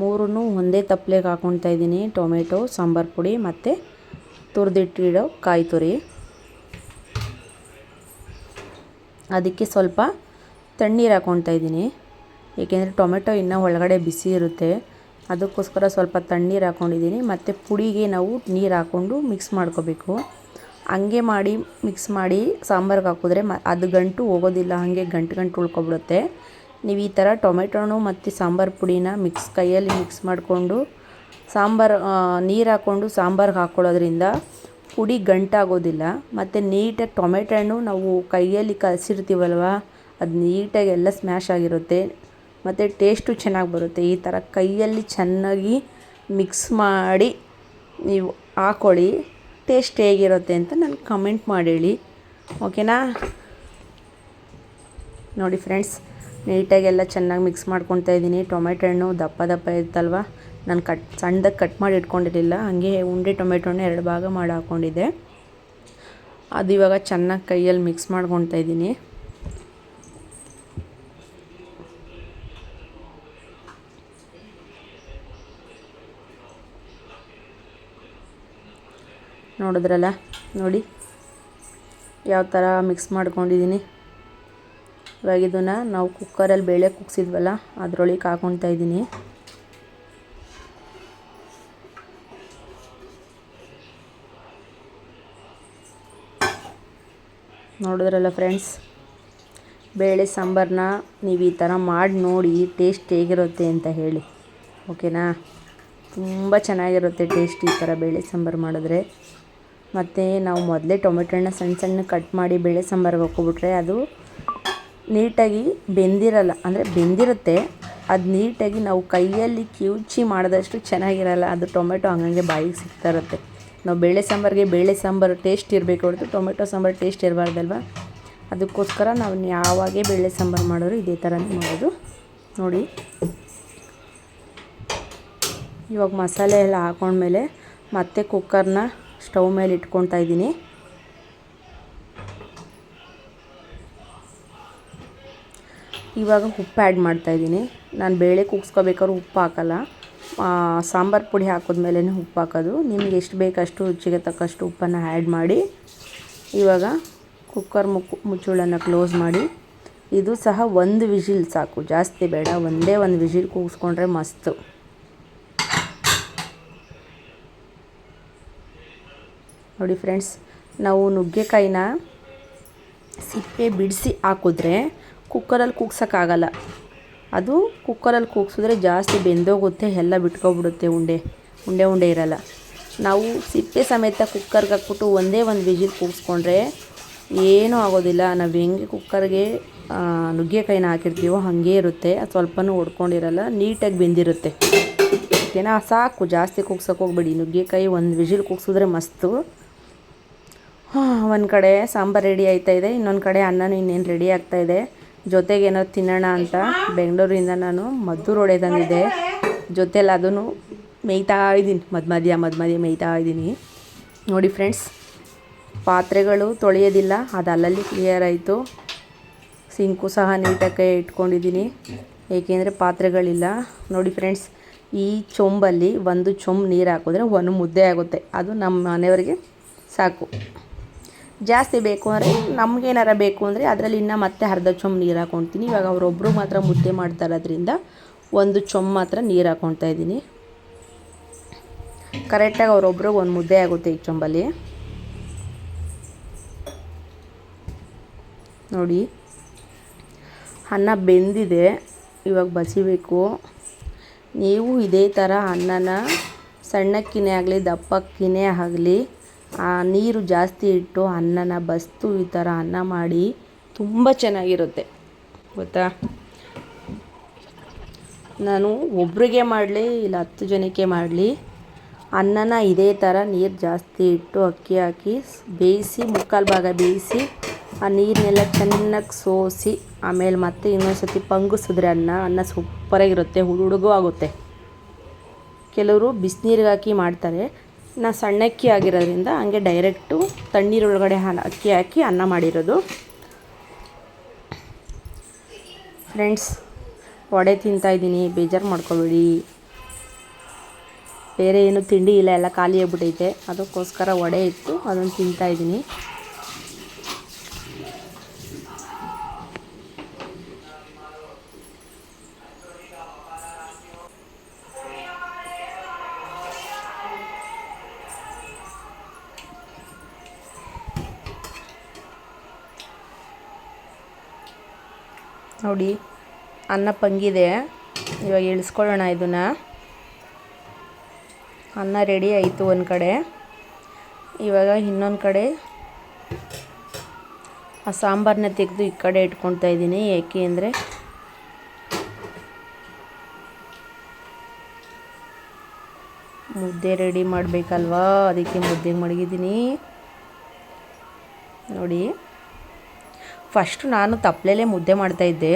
ಮೂರನ್ನು ಒಂದೇ ತಪ್ಪಲೆಗೆ ಹಾಕೊಳ್ತಾ ಇದ್ದೀನಿ. ಟೊಮೆಟೊ, ಸಾಂಬಾರು ಪುಡಿ ಮತ್ತು ತುರಿದಿಟ್ಟಿಡೋ ಕಾಯಿ ತುರಿ. ಅದಕ್ಕೆ ಸ್ವಲ್ಪ ತಣ್ಣೀರು ಹಾಕ್ಕೊಳ್ತಾ ಇದ್ದೀನಿ. ಏಕೆಂದರೆ ಟೊಮೆಟೊ ಇನ್ನೂ ಒಳಗಡೆ ಬಿಸಿ ಇರುತ್ತೆ. ಅದಕ್ಕೋಸ್ಕರ ಸ್ವಲ್ಪ ತಣ್ಣೀರು ಹಾಕ್ಕೊಂಡಿದ್ದೀನಿ ಮತ್ತು ಪುಡಿಗೆ ನಾವು ನೀರು ಹಾಕ್ಕೊಂಡು ಮಿಕ್ಸ್ ಮಾಡ್ಕೋಬೇಕು. ಹಂಗೆ ಮಾಡಿ ಮಿಕ್ಸ್ ಮಾಡಿ ಸಾಂಬಾರ್ಗೆ ಹಾಕಿದ್ರೆ ಮ ಅದು ಗಂಟು ಹೋಗೋದಿಲ್ಲ, ಹಾಗೆ ಗಂಟು ಗಂಟು ಉಳ್ಕೊಬಿಡುತ್ತೆ. ನೀವು ಈ ಥರ ಟೊಮೆಟೊನು ಮತ್ತು ಸಾಂಬಾರು ಪುಡಿನ ಮಿಕ್ಸ್ ಕೈಯಲ್ಲಿ ಮಿಕ್ಸ್ ಮಾಡಿಕೊಂಡು ಸಾಂಬಾರು ನೀರು ಹಾಕ್ಕೊಂಡು ಸಾಂಬಾರ್ಗೆ ಹಾಕ್ಕೊಳ್ಳೋದ್ರಿಂದ ಪುಡಿ ಗಂಟಾಗೋದಿಲ್ಲ. ಮತ್ತು ನೀಟಾಗಿ ಟೊಮೆಟೊ ಹಣ್ಣು ನಾವು ಕೈಯಲ್ಲಿ ಕಲಸಿರ್ತೀವಲ್ವ, ಅದು ನೀಟಾಗಿ ಎಲ್ಲ ಸ್ಮ್ಯಾಶ್ ಆಗಿರುತ್ತೆ. ಮತ್ತು ಟೇಸ್ಟು ಚೆನ್ನಾಗಿ ಬರುತ್ತೆ. ಈ ಥರ ಕೈಯಲ್ಲಿ ಚೆನ್ನಾಗಿ ಮಿಕ್ಸ್ ಮಾಡಿ ನೀವು ಹಾಕ್ಕೊಳ್ಳಿ ಟೇಸ್ಟ್ ಹೇಗಿರುತ್ತೆ ಅಂತ ನನಗೆ ಕಮೆಂಟ್ ಮಾಡಿ ಹೇಳಿ ಓಕೆನಾ ನೋಡಿ ಫ್ರೆಂಡ್ಸ್ ನೀಟಾಗೆಲ್ಲ ಚೆನ್ನಾಗಿ ಮಿಕ್ಸ್ ಮಾಡ್ಕೊತಾ ಇದ್ದೀನಿ. ಟೊಮೆಟೊ ಹಣ್ಣು ದಪ್ಪ ದಪ್ಪ ಇರುತ್ತಲ್ವ? ನಾನು ಕಟ್ ಸಣ್ಣದಾಗಿ ಕಟ್ ಮಾಡಿ ಇಟ್ಕೊಂಡಿರಲಿಲ್ಲ. ಹಾಗೆ ಉಂಡೆ ಟೊಮೆಟೊನ ಎರಡು ಭಾಗ ಮಾಡಿ ಹಾಕ್ಕೊಂಡಿದ್ದೆ ಅದು ಇವಾಗ ಚೆನ್ನಾಗಿ ಕೈಯಲ್ಲಿ ಮಿಕ್ಸ್ ಮಾಡ್ಕೊತಾ ಇದ್ದೀನಿ. ನೋಡಿದ್ರಲ್ಲ? ನೋಡಿ. ಯಾವ ಥರ ಮಿಕ್ಸ್ ಮಾಡ್ಕೊಂಡಿದ್ದೀನಿ ಇವಾಗ ಇದನ್ನು ನಾವು ಕುಕ್ಕರಲ್ಲಿ ಬೇಳೆ ಕುಗ್ಸಿದ್ವಲ್ಲ, ಅದರೊಳಗೆ ಹಾಕೊಳ್ತಾ ಇದ್ದೀನಿ ನೋಡಿದ್ರಲ್ಲ ಫ್ರೆಂಡ್ಸ್ ಬೇಳೆ ಸಾಂಬಾರನ್ನ ನೀವು ಈ ಥರ ಮಾಡಿ ನೋಡಿ ಟೇಸ್ಟ್ ಹೇಗಿರುತ್ತೆ ಅಂತ ಹೇಳಿ. ಓಕೆನಾ ತುಂಬ ಚೆನ್ನಾಗಿರುತ್ತೆ ಟೇಸ್ಟ್ ಈ ಥರ ಬೇಳೆ ಸಾಂಬಾರು ಮಾಡಿದ್ರೆ. ಮತ್ತು ನಾವು ಮೊದಲೇ ಟೊಮೆಟೊ ಹಣ್ಣು ಸಣ್ಣ ಸಣ್ಣ ಕಟ್ ಮಾಡಿ ಬೇಳೆ ಸಾಂಬಾರು ಹಾಕ್ಕೊಬಿಟ್ರೆ ಅದು ನೀಟಾಗಿ ಬೆಂದಿರಲ್ಲ, ಅಂದರೆ ಬೆಂದಿರುತ್ತೆ. ಅದು ನೀಟಾಗಿ ನಾವು ಕೈಯಲ್ಲಿ ಕಿವುಚಿ ಮಾಡಿದಷ್ಟು ಚೆನ್ನಾಗಿರಲ್ಲ, ಅದು ಟೊಮೆಟೊ ಹಂಗಂಗೆ ಬಾಯಿಗೆ ಸಿಗ್ತಾ ಇರುತ್ತೆ. ನಾವು ಬೇಳೆ ಸಾಂಬಾರಿಗೆ ಬೇಳೆ ಸಾಂಬಾರು ಟೇಸ್ಟ್ ಇರಬೇಕು ಹೊರತು ಟೊಮೆಟೊ ಸಾಂಬಾರು ಟೇಸ್ಟ್ ಇರಬಾರ್ದಲ್ವ? ಅದಕ್ಕೋಸ್ಕರ ನಾವು ಯಾವಾಗೇ ಬೇಳೆ ಸಾಂಬಾರು ಮಾಡೋರು ಇದೇ ಥರನೇ ಮಾಡೋದು. ನೋಡಿ. ಇವಾಗ ಮಸಾಲೆ ಎಲ್ಲ ಹಾಕೊಂಡ್ಮೇಲೆ ಮತ್ತೆ ಕುಕ್ಕರ್ನ ಸ್ಟವ್ ಮೇಲೆ ಇಟ್ಕೊತಾ ಇದ್ದೀನಿ. ಇವಾಗ ಉಪ್ಪು ಆ್ಯಡ್ ಮಾಡ್ತಾಯಿದ್ದೀನಿ ನಾನು ಬೇಳೆ ಕುಗ್ಸ್ಕೋಬೇಕಾದ್ರೂ ಉಪ್ಪು ಹಾಕಲ್ಲ. ಸಾಂಬಾರು ಪುಡಿ ಹಾಕಿದ್ಮೇಲೆ ಉಪ್ಪು ಹಾಕೋದು. ನಿಮ್ಗೆ ಎಷ್ಟು ಬೇಕಷ್ಟು ರುಚಿಗೆ ತಕ್ಕಷ್ಟು ಉಪ್ಪನ್ನು ಆ್ಯಡ್ ಮಾಡಿ. ಇವಾಗ ಕುಕ್ಕರ್ ಮುಕ್ಕು, ಮುಚ್ಚುಳನ್ನು ಕ್ಲೋಸ್ ಮಾಡಿ. ಇದು ಸಹ ಒಂದು ವಿಜಿಲ್ ಸಾಕು. ಜಾಸ್ತಿ ಬೇಡ. ಒಂದೇ ಒಂದು ವಿಜಿಲ್ ಕೂಗಿಸ್ಕೊಂಡ್ರೆ ಮಸ್ತು. ನೋಡಿ ಫ್ರೆಂಡ್ಸ್, ನಾವು ನುಗ್ಗೆಕಾಯಿನ ಸಿಪ್ಪೆ ಬಿಡಿಸಿ ಹಾಕಿದ್ರೆ ಕುಕ್ಕರಲ್ಲಿ ಕೂಗ್ಸೋಕ್ಕಾಗಲ್ಲ. ಅದು ಕುಕ್ಕರಲ್ಲಿ ಕೂಗ್ಸಿದ್ರೆ ಜಾಸ್ತಿ ಬೆಂದೋಗುತ್ತೆ, ಎಲ್ಲ ಬಿಟ್ಕೊಬಿಡುತ್ತೆ ಉಂಡೆ ಉಂಡೆ ಉಂಡೆ ಇರಲ್ಲ. ನಾವು ಸಿಪ್ಪೆ ಸಮೇತ ಕುಕ್ಕರ್ಗೆ ಹಾಕ್ಬಿಟ್ಟು ಒಂದೇ ಒಂದು ವಿಜಿಲ್ ಕೂಗಿಸ್ಕೊಂಡ್ರೆ ಏನೂ ಆಗೋದಿಲ್ಲ. ನಾವು ಹೆಂಗೆ ಕುಕ್ಕರ್ಗೆ ನುಗ್ಗೆಕಾಯಿನ ಹಾಕಿರ್ತೀವೋ ಹಾಗೆ ಇರುತ್ತೆ. ಅದು ಸ್ವಲ್ಪನೂ ಒಡ್ಕೊಂಡಿರಲ್ಲ, ನೀಟಾಗಿ ಬೆಂದಿರುತ್ತೆ. ಓಕೆನಾ? ಸಾಕು, ಜಾಸ್ತಿ ಕೂಗ್ಸೋಕೆ ಹೋಗ್ಬೇಡಿ. ನುಗ್ಗೆಕಾಯಿ ಒಂದು ವಿಜಿಲ್ ಕೂಗ್ಸಿದ್ರೆ ಮಸ್ತು. ಒಂದು ಕಡೆ ಸಾಂಬಾರು ರೆಡಿ ಆಯ್ತಾ ಇದೆ, ಇನ್ನೊಂದು ಕಡೆ ಅನ್ನನೂ ಇನ್ನೇನು ರೆಡಿ ಆಗ್ತಾ ಇದೆ. ಜೊತೆಗೆ ಏನೋ ತಿನ್ನೋಣ ಅಂತ ಬೆಂಗಳೂರಿಂದ ನಾನು ಮದ್ದೂರು ರೋಡೆ ತಂದಿದ್ದೆ. ಜೊತೆಲಿ ಅದನ್ನು ಮೇಯ್ತಾ ಇದ್ದೀನಿ ಮದ್ಮದಿಯ ಮಧ್ಯ ಮದ್ ಮಧ್ಯ ಮೇಯ್ತಾ ಇದ್ದೀನಿ. ನೋಡಿ ಫ್ರೆಂಡ್ಸ್ ಪಾತ್ರೆಗಳು ತೊಳೆಯೋದಿಲ್ಲ, ಅದು ಅಲ್ಲಲ್ಲಿ ಕ್ಲಿಯರ್ ಆಯಿತು. ಸಿಂಕು ಸಹ ನೀಟಾಗಿ ಇಟ್ಕೊಂಡಿದ್ದೀನಿ. ಏಕೆಂದರೆ ಪಾತ್ರೆಗಳಿಲ್ಲ. ನೋಡಿ ಫ್ರೆಂಡ್ಸ್ ಈ ಚೊಂಬಲ್ಲಿ ಒಂದು ಚೊಂಬು ನೀರು ಹಾಕಿದ್ರೆ ಒಂದು ಮುದ್ದೆ ಆಗುತ್ತೆ. ಅದು ನಮ್ಮ ಮನೆಯವರಿಗೆ ಸಾಕು. ಜಾಸ್ತಿ ಬೇಕು ಅಂದರೆ ನಮಗೇನಾರ ಬೇಕು ಅಂದರೆ ಅದರಲ್ಲಿ ಇನ್ನೂ ಮತ್ತೆ ಅರ್ಧ ಚೊಂಬು ನೀರು ಹಾಕ್ಕೊಳ್ತೀನಿ ಇವಾಗ ಅವರೊಬ್ಬರು ಮಾತ್ರ ಮುದ್ದೆ ಮಾಡ್ತಾ ಇರೋದ್ರಿಂದ ಒಂದು ಚೊಂಬು ಮಾತ್ರ ನೀರು ಹಾಕ್ಕೊಳ್ತಾ ಇದ್ದೀನಿ. ಕರೆಕ್ಟಾಗಿ ಅವರೊಬ್ರಿಗೆ ಒಂದು ಮುದ್ದೆ ಆಗುತ್ತೆ ಈ ಚೊಂಬಲ್ಲಿ. ನೋಡಿ, ಅನ್ನ ಬೆಂದಿದೆ, ಇವಾಗ ಬಸಿಬೇಕು. ನೀವು ಇದೇ ಥರ ಅನ್ನನ ಸಣ್ಣಕ್ಕಿನೇ ಆಗಲಿ, ದಪ್ಪಕ್ಕಿನೇ ಆಗಲಿ ನೀರು ಜಾಸ್ತಿ ಇಟ್ಟು ಅನ್ನನ, ಬಸ್ತು ಈ ಥರ ಅನ್ನ ಮಾಡಿ ತುಂಬ ಚೆನ್ನಾಗಿರುತ್ತೆ. ಗೊತ್ತಾ? ನಾನು ಒಬ್ರಿಗೆ ಮಾಡಲಿ, ಇಲ್ಲ ಹತ್ತು ಜನಕ್ಕೆ ಮಾಡಲಿ. ಅನ್ನನ ಇದೇ ಥರ ನೀರು ಜಾಸ್ತಿ ಇಟ್ಟು ಅಕ್ಕಿ ಹಾಕಿ ಬೇಯಿಸಿ, ಮುಕ್ಕಾಲು ಭಾಗ ಬೇಯಿಸಿ, ಆ ನೀರನ್ನೆಲ್ಲ ಚೆನ್ನಾಗಿ ಸೋಸಿ, ಆಮೇಲೆ ಮತ್ತೆ ಇನ್ನೊಂದು ಸತಿ ಪಂಗಿಸಿದ್ರೆ ಅನ್ನ ಅನ್ನ ಸೂಪರಾಗಿರುತ್ತೆ ಹುಡುಗು ಆಗುತ್ತೆ. ಕೆಲವರು ಬಿಸಿನೀರಿಗೆ ಹಾಕಿ ಮಾಡ್ತಾರೆ. ನಾ ಸಣ್ಣಕ್ಕಿ ಆಗಿರೋದ್ರಿಂದ ಹಂಗೆ ಡೈರೆಕ್ಟು ತಣ್ಣೀರೊಳಗಡೆ ಅಕ್ಕಿ ಹಾಕಿ ಅನ್ನ ಮಾಡಿರೋದು. ಫ್ರೆಂಡ್ಸ್ ವಡೆ ತಿಂತಾಯಿದ್ದೀನಿ ಬೇಜಾರು ಮಾಡ್ಕೋಬೇಡಿ. ಬೇರೆ ಏನು ತಿಂಡಿ ಇಲ್ಲ, ಎಲ್ಲ ಖಾಲಿ ಆಗ್ಬಿಟ್ಟೈತೆ ಅದಕ್ಕೋಸ್ಕರ ವಡೆ ಇತ್ತು ಅದನ್ನು ತಿಂತಾ ನೋಡಿ, ಅನ್ನ ಪಂಗಿದೆ. ಇವಾಗ ಇಳಿಸ್ಕೊಳ್ಳೋಣ ಇದನ್ನು. ಅನ್ನ ರೆಡಿ ಆಯಿತು ಒಂದು ಕಡೆ. ಇವಾಗ ಇನ್ನೊಂದು ಕಡೆ ಆ ಸಾಂಬಾರನ್ನ ತೆಗೆದು ಈ ಕಡೆ ಇಟ್ಕೊಳ್ತಾ ಇದ್ದೀನಿ. ಏಕೆ ಅಂದರೆ ಮುದ್ದೆ ರೆಡಿ ಮಾಡಬೇಕಲ್ವಾ? ಅದಕ್ಕೆ ಮುದ್ದೆ ಮಡಗಿದ್ದೀನಿ. ನೋಡಿ. ಫಸ್ಟು ನಾನು ತಪ್ಪಲೆಲೇ ಮುದ್ದೆ ಮಾಡ್ತಾಯಿದ್ದೆ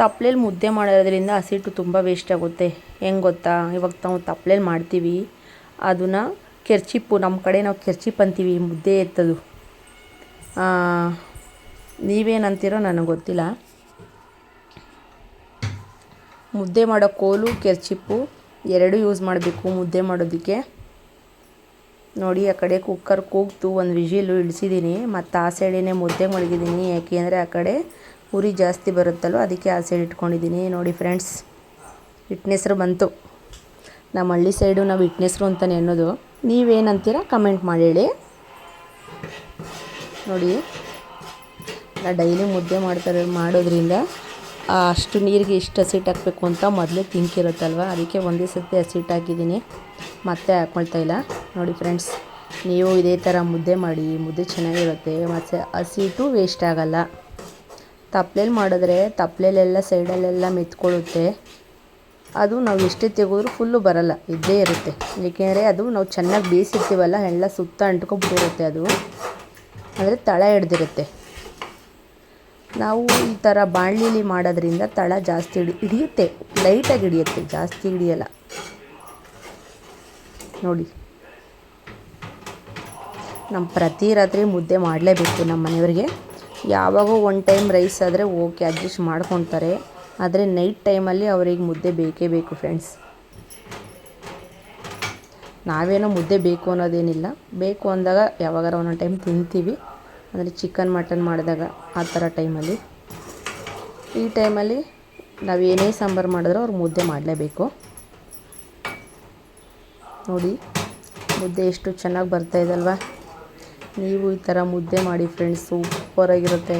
ತಪ್ಪಲೇಲಿ ಮುದ್ದೆ ಮಾಡೋದ್ರಿಂದ ಹಸಿಟ್ಟು ತುಂಬ ವೇಸ್ಟ್ ಆಗುತ್ತೆ. ಹೆಂಗೆ ಗೊತ್ತಾ? ಇವಾಗ ನಾವು ತಪ್ಪಲೇಲಿ ಮಾಡ್ತೀವಿ. ಅದನ್ನು ಕೆರ್ಚಿಪ್ಪು ನಮ್ಮ ಕಡೆ ನಾವು ಕೆರ್ಚಿಪ್ ಅಂತೀವಿ, ಮುದ್ದೆ ಎತ್ತದು. ನೀವೇನಂತೀರೋ ನನಗೆ ಗೊತ್ತಿಲ್ಲ. ಮುದ್ದೆ ಮಾಡೋ ಕೋಲು, ಕೆರ್ಚಿಪ್ಪು ಎರಡೂ ಯೂಸ್ ಮಾಡಬೇಕು ಮುದ್ದೆ ಮಾಡೋದಕ್ಕೆ. ನೋಡಿ, ಆ ಕಡೆ ಕುಕ್ಕರ್ ಕೂಗ್ತು, ಒಂದು ವಿಜಿಲು ಇಳಿಸಿದ್ದೀನಿ ಮತ್ತು ಆ ಸೈಡೇ ಮುದ್ದೆ ಮಡಗಿದ್ದೀನಿ ಯಾಕೆ ಅಂದರೆ ಆ ಕಡೆ ಉರಿ ಜಾಸ್ತಿ ಬರುತ್ತಲ್ವ, ಅದಕ್ಕೆ ಆ ಸೈಡ್ ಇಟ್ಕೊಂಡಿದ್ದೀನಿ ನೋಡಿ ಫ್ರೆಂಡ್ಸ್ ಹಿಟ್ನೆಸ್ರು ಬಂತು. ನಮ್ಮ ಹಳ್ಳಿ ಸೈಡು ನಾವು ಹಿಟ್ನೆಸ್ರು ಅಂತಲೇ ಅನ್ನೋದು. ನೀವೇನಂತೀರ ಕಮೆಂಟ್ ಮಾಡಿ ಹೇಳಿ. ನೋಡಿ, ನಾ ಡೈಲಿ ಮುದ್ದೆ ಮಾಡ್ತಾರೆ ಮಾಡೋದ್ರಿಂದ ಅಷ್ಟು ನೀರಿಗೆ ಇಷ್ಟು ಹಸಿಟ್ಟು ಹಾಕಬೇಕು ಅಂತ ಮೊದಲೇ ತಿಂಕಿರುತ್ತಲ್ವ ಅದಕ್ಕೆ ಒಂದೇ ಸತಿ ಹಸಿಟ್ಟು ಹಾಕಿದ್ದೀನಿ ಮತ್ತೆ ಹಾಕ್ಕೊಳ್ತಾ ಇಲ್ಲ. ನೋಡಿ ಫ್ರೆಂಡ್ಸ್ ನೀವು ಇದೇ ಥರ ಮುದ್ದೆ ಮಾಡಿ, ಮುದ್ದೆ ಚೆನ್ನಾಗಿರುತ್ತೆ, ಮತ್ತು ಹಸಿಟ್ಟು ವೇಸ್ಟ್ ಆಗಲ್ಲ. ತಪ್ಪಲೇಲಿ ಮಾಡಿದ್ರೆ ತಪ್ಪಲೆಲೆಲ್ಲ ಸೈಡಲ್ಲೆಲ್ಲ ಮೆತ್ಕೊಳ್ಳುತ್ತೆ. ಅದು ನಾವು ಎಷ್ಟೇ ತೆಗೆದ್ರೂ ಫುಲ್ಲು ಬರಲ್ಲ, ಇದ್ದೇ ಇರುತ್ತೆ. ಏಕೆಂದರೆ ಅದು ನಾವು ಚೆನ್ನಾಗಿ ಬೇಯಿಸಿರ್ತೀವಲ್ಲ, ಎಲ್ಲ ಸುತ್ತ ಅಂಟ್ಕೊಬಿಟ್ಟಿರುತ್ತೆ ಅದು. ಅಂದರೆ ತಳ ಹಿಡ್ದಿರುತ್ತೆ ನಾವು ಈ ಥರ ಬಾಣಲಿಲಿ ಮಾಡೋದ್ರಿಂದ ತಳ ಜಾಸ್ತಿ ಹಿಡಿ, ಹಿಡಿಯುತ್ತೆ ಲೈಟಾಗಿ ಹಿಡಿಯುತ್ತೆ, ಜಾಸ್ತಿ ಹಿಡಿಯಲ್ಲ. ನೋಡಿ. ನಮ್ಮ ಪ್ರತಿ ರಾತ್ರಿ ಮುದ್ದೆ ಮಾಡಲೇಬೇಕು ನಮ್ಮ ಮನೆಯವ್ರಿಗೆ. ಯಾವಾಗೋ ಒನ್ ಟೈಮ್ ರೈಸ್ ಆದರೆ ಓಕೆ ಅಡ್ಜಸ್ಟ್ ಮಾಡ್ಕೊತಾರೆ. ಆದರೆ ನೈಟ್ ಟೈಮಲ್ಲಿ ಅವ್ರಿಗೆ ಮುದ್ದೆ ಬೇಕೇ ಬೇಕು ಫ್ರೆಂಡ್ಸ್ ನಾವೇನೋ ಮುದ್ದೆ ಬೇಕು ಅನ್ನೋದೇನಿಲ್ಲ. ಬೇಕು ಅಂದಾಗ ಯಾವಾಗಾರ ಒಂದೊಂದು ಟೈಮ್ ತಿಂತೀವಿ. ಅಂದರೆ ಚಿಕನ್ ಮಟನ್ ಮಾಡಿದಾಗ ಆ ಥರ ಟೈಮಲ್ಲಿ ಈ ಟೈಮಲ್ಲಿ ನಾವು ಏನೇ ಸಾಂಬಾರು ಮಾಡಿದ್ರೂ ಅವ್ರು ಮುದ್ದೆ ಮಾಡಲೇಬೇಕು. ನೋಡಿ ಮುದ್ದೆ ಎಷ್ಟು ಚೆನ್ನಾಗಿ ಬರ್ತಾ ಇದಲ್ವ ನೀವು ಈ ಥರ ಮುದ್ದೆ ಮಾಡಿ ಫ್ರೆಂಡ್ಸ್ ಸೂಪರಾಗಿರುತ್ತೆ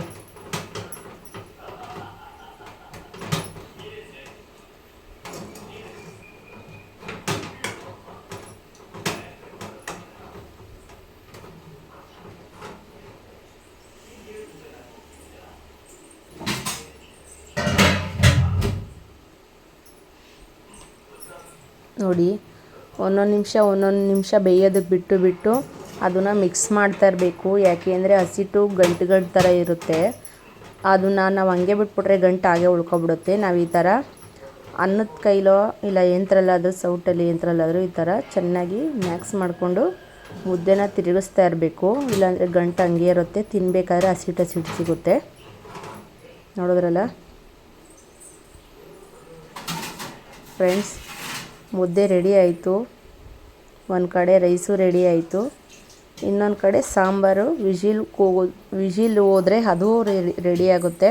ನೋಡಿ ಒಂದೊಂದು ನಿಮಿಷ ಒಂದೊಂದು ನಿಮಿಷ ಬೇಯೋದಕ್ಕೆ ಬಿಟ್ಟು ಬಿಟ್ಟು ಅದನ್ನು ಮಿಕ್ಸ್ ಮಾಡ್ತಾ ಇರಬೇಕು. ಯಾಕೆ ಅಂದರೆ ಹಸಿಟ್ಟು ಗಂಟು ಗಂಟು ಥರ ಇರುತ್ತೆ. ಅದನ್ನು ನಾವು ಹಂಗೆ ಬಿಟ್ಬಿಟ್ರೆ ಗಂಟು ಹಾಗೆ ಉಳ್ಕೊಬಿಡುತ್ತೆ. ನಾವು ಈ ಥರ ಅನ್ನದ ಕೈಲೋ ಇಲ್ಲ ಯಂತ್ರಲ್ಲಾದರೂ, ಸೌಟಲ್ಲಿ ಯಂತ್ರಲ್ಲಾದರೂ ಈ ಥರ ಚೆನ್ನಾಗಿ ಮ್ಯಾಕ್ಸ್ ಮಾಡಿಕೊಂಡು ಮುದ್ದೆನ ತಿರುಗಿಸ್ತಾ ಇರಬೇಕು. ಇಲ್ಲಾಂದರೆ ಗಂಟು ಹಂಗೆ ಇರುತ್ತೆ. ತಿನ್ನಬೇಕಾದ್ರೆ ಹಸಿಟ್ಟು ಹಸಿಟ್ಟು ಸಿಗುತ್ತೆ. ನೋಡಿದ್ರಲ್ಲ? ಫ್ರೆಂಡ್ಸ್ ಮುದ್ದೆ ರೆಡಿ ಆಯಿತು. ಒಂದು ಕಡೆ ರೈಸು ರೆಡಿ ಆಯಿತು. ಇನ್ನೊಂದು ಕಡೆ ಸಾಂಬಾರು, ವಿಜಿಲ್ ಕೂಗು, ವಿಜಿಲ್ ಹೋದರೆ ಅದು ರೆಡಿ ಆಗುತ್ತೆ.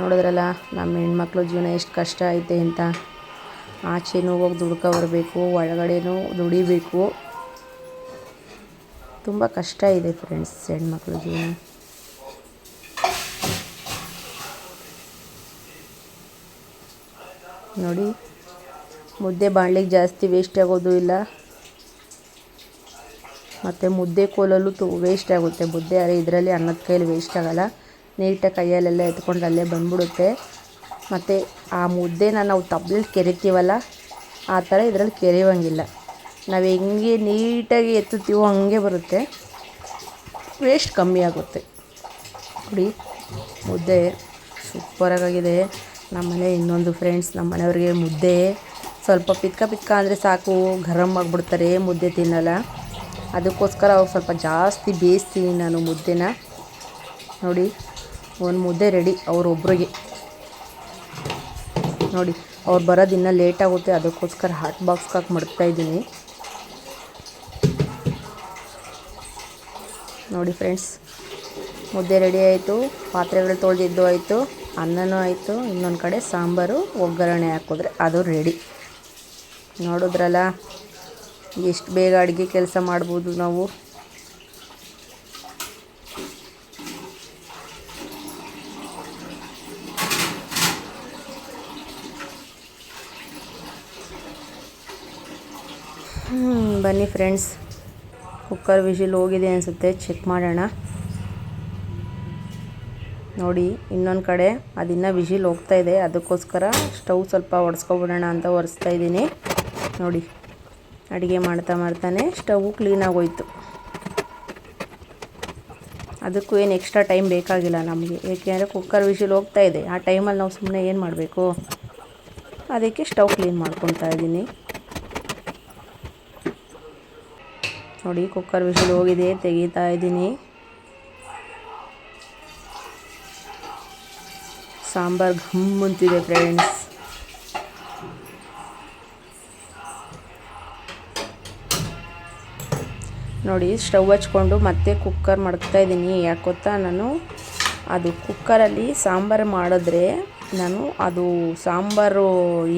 ನೋಡಿದ್ರಲ್ಲ, ನಮ್ಮ ಹೆಣ್ಮಕ್ಳು ಜೀವನ ಎಷ್ಟು ಕಷ್ಟ ಐತೆ ಅಂತ. ಆಚೆನೂ ಹೋಗಿ ದುಡ್ಕೊ ಬರಬೇಕು, ಒಳಗಡೆನೂ ದುಡಿಬೇಕು. ತುಂಬ ಕಷ್ಟ ಇದೆ ಫ್ರೆಂಡ್ಸ್ ಹೆಣ್ಮಕ್ಳು ಜೀವನ. ನೋಡಿ. ಮುದ್ದೆ ಬಾಣಲಿಗೆ ಜಾಸ್ತಿ ವೇಸ್ಟ್ ಆಗೋದು ಇಲ್ಲ. ಮತ್ತು ಮುದ್ದೆ ಕೋಲಲ್ಲೂ ತು ವೇಸ್ಟ್ ಆಗುತ್ತೆ. ಮುದ್ದೆ ಅರೆ ಇದರಲ್ಲಿ ಅನ್ನದ ಕೈಯಲ್ಲಿ ವೇಸ್ಟ್ ಆಗೋಲ್ಲ. ನೀಟಾಗಿ ಕೈಯಲ್ಲೆಲ್ಲ ಎತ್ಕೊಂಡು ಅಲ್ಲೇ ಬಂದ್ಬಿಡುತ್ತೆ. ಮತ್ತು ಆ ಮುದ್ದೆನ ನಾವು ತಬ್ಲಲ್ಲಿ ಕೆರಿತೀವಲ್ಲ, ಆ ಥರ ಇದರಲ್ಲಿ ಕೆರೆಯುವಂಗಿಲ್ಲ ನಾವು ಹೆಂಗೆ ನೀಟಾಗಿ ಎತ್ತುತ್ತೀವೋ ಹಂಗೆ ಬರುತ್ತೆ. ವೇಸ್ಟ್ ಕಮ್ಮಿ ಆಗುತ್ತೆ. ನೋಡಿ, ಮುದ್ದೆ ಸೂಪರಾಗಿದೆ ನಮ್ಮನೆ ಇನ್ನೊಂದು ಫ್ರೆಂಡ್ಸ್ ನಮ್ಮ ಮನೆಯವ್ರಿಗೆ ಮುದ್ದೆ. ಸ್ವಲ್ಪ ಪಿತ್ಕ ಪಿತ್ಕ ಅಂದರೆ ಸಾಕು ಗರಮ್ ಆಗಿಬಿಡ್ತಾರೆ ಮುದ್ದೆ ತಿನ್ನಲ್ಲ. ಅದಕ್ಕೋಸ್ಕರ ಅವ್ರು ಸ್ವಲ್ಪ ಜಾಸ್ತಿ ಬೇಯಿಸ್ತೀನಿ ನಾನು ಮುದ್ದೆನ. ನೋಡಿ, ಒಂದು ಮುದ್ದೆ ರೆಡಿ ಅವರೊಬ್ರಿಗೆ. ನೋಡಿ, ಅವ್ರು ಬರೋದು ಇನ್ನೂ ಲೇಟ್ ಆಗುತ್ತೆ, ಅದಕ್ಕೋಸ್ಕರ ಹಾಟ್ ಬಾಕ್ಸ್ಗೆ ಮಡಗ್ತಾ ಇದ್ದೀನಿ. ನೋಡಿ ಫ್ರೆಂಡ್ಸ್ ಮುದ್ದೆ ರೆಡಿ ಆಯಿತು, ಪಾತ್ರೆಗಳು ತೊಳೆದಿದ್ದು ಆಯಿತು, ಅನ್ನನೂ ಆಯಿತು, ಇನ್ನೊಂದು ಕಡೆ ಸಾಂಬಾರು, ಒಗ್ಗರಣೆ ಹಾಕಿದ್ರೆ ಅದು ರೆಡಿ. ನೋಡಿದ್ರಲ್ಲ, ಎಷ್ಟು ಬೇಗ ಅಡುಗೆ ಕೆಲಸ ಮಾಡ್ಬೋದು ನಾವು. ಬನ್ನಿ ಫ್ರೆಂಡ್ಸ್ ಕುಕ್ಕರ್ ವಿಷಿಲ್ ಹೋಗಿದೆ ಅನಿಸುತ್ತೆ ಚೆಕ್ ಮಾಡೋಣ. ನೋಡಿ, ಇನ್ನೊಂದು ಕಡೆ ಅದಿನ್ನ ವಿಶಿಲ್ ಹೋಗ್ತಾ ಇದೆ. ಅದಕ್ಕೋಸ್ಕರ ಸ್ಟವ್ ಸ್ವಲ್ಪ ಒರೆಸ್ಕೊಬಿಡೋಣ ಅಂತ ಒರೆಸ್ತಾ ಇದ್ದೀನಿ. ನೋಡಿ, ಅಡುಗೆ ಮಾಡ್ತಾ ಮಾಡ್ತಾನೆ ಸ್ಟವ್ ಕ್ಲೀನಾಗೋಯ್ತು ಅದಕ್ಕೂ ಏನು ಎಕ್ಸ್ಟ್ರಾ ಟೈಮ್ ಬೇಕಾಗಿಲ್ಲ ನಮಗೆ. ಏಕೆಂದರೆ ಕುಕ್ಕರ್ ವಿಶಿಲ್ ಹೋಗ್ತಾ ಇದೆ. ಆ ಟೈಮಲ್ಲಿ ನಾವು ಸುಮ್ಮನೆ ಏನು ಮಾಡಬೇಕು? ಅದಕ್ಕೆ ಸ್ಟವ್ ಕ್ಲೀನ್ ಮಾಡ್ಕೊತಾ ಇದ್ದೀನಿ. ನೋಡಿ, ಕುಕ್ಕರ್ ವಿಷಿಲ್ ಹೋಗಿದೆ, ತೆಗಿತಾ ಇದ್ದೀನಿ. ಸಾಂಬಾರು ಘಮ್ ಅಂತಿದೆ ಫ್ರೆಂಡ್ಸ್ ನೋಡಿ ಸ್ಟವ್ ಹಚ್ಕೊಂಡು ಮತ್ತೆ ಕುಕ್ಕರ್ ಮಡಗ್ತಾ ಇದ್ದೀನಿ. ಯಾಕೆ ಗೊತ್ತಾ? ನಾನು ಅದು ಕುಕ್ಕರಲ್ಲಿ ಸಾಂಬಾರು ಮಾಡಿದ್ರೆ ನಾನು ಅದು ಸಾಂಬಾರು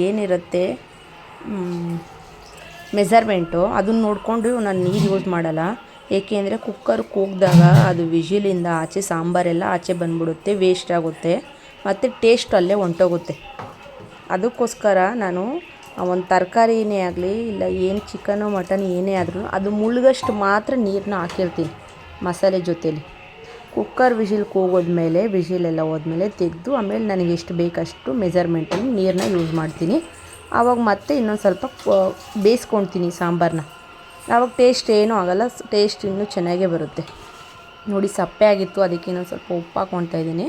ಏನಿರುತ್ತೆ ಮೆಸರ್ಮೆಂಟು ಅದನ್ನ ನೋಡಿಕೊಂಡು ನಾನು ನೀರು ಯೂಸ್ ಮಾಡಲ್ಲ. ಏಕೆಂದರೆ ಕುಕ್ಕರ್ ಕೂಗಿದಾಗ ಅದು ವಿಜಿಲಿಂದ ಆಚೆ ಸಾಂಬಾರೆಲ್ಲ ಆಚೆ ಬಂದ್ಬಿಡುತ್ತೆ ವೇಸ್ಟ್ ಆಗುತ್ತೆ. ಮತ್ತು ಟೇಸ್ಟ್ ಅಲ್ಲೇ ಹೊಂಟೋಗುತ್ತೆ ಅದಕ್ಕೋಸ್ಕರ ನಾನು ಒಂದು ತರಕಾರಿನೇ ಆಗಲಿ, ಇಲ್ಲ ಏನು ಚಿಕನು ಮಟನ್ ಏನೇ ಆದ್ರೂ ಅದು ಮುಳುಗಷ್ಟು ಮಾತ್ರ ನೀರನ್ನ ಹಾಕಿರ್ತೀನಿ ಮಸಾಲೆ ಜೊತೇಲಿ. ಕುಕ್ಕರ್ ವಿಷಿಲ್ ಕೂಗೋದ್ಮೇಲೆ ವಿಷಿಲೆಲ್ಲ ಹೋದ್ಮೇಲೆ ತೆಗೆದು, ಆಮೇಲೆ ನನಗೆ ಎಷ್ಟು ಬೇಕಷ್ಟು ಮೆಜರ್ಮೆಂಟಲ್ಲಿ ನೀರನ್ನ ಯೂಸ್ ಮಾಡ್ತೀನಿ. ಆವಾಗ ಮತ್ತೆ ಇನ್ನೊಂದು ಸ್ವಲ್ಪ ಬೇಯಿಸ್ಕೊಳ್ತೀನಿ ಸಾಂಬಾರನ್ನ ಆವಾಗ ಟೇಸ್ಟ್ ಏನೂ ಆಗೋಲ್ಲ ಟೇಸ್ಟ್ ಇನ್ನೂ ಚೆನ್ನಾಗೇ ಬರುತ್ತೆ. ನೋಡಿ, ಸಪ್ಪೆ ಆಗಿತ್ತು, ಅದಕ್ಕೆ ಇನ್ನೊಂದು ಸ್ವಲ್ಪ ಉಪ್ಪು ಹಾಕ್ಕೊಳ್ತಾ ಇದ್ದೀನಿ.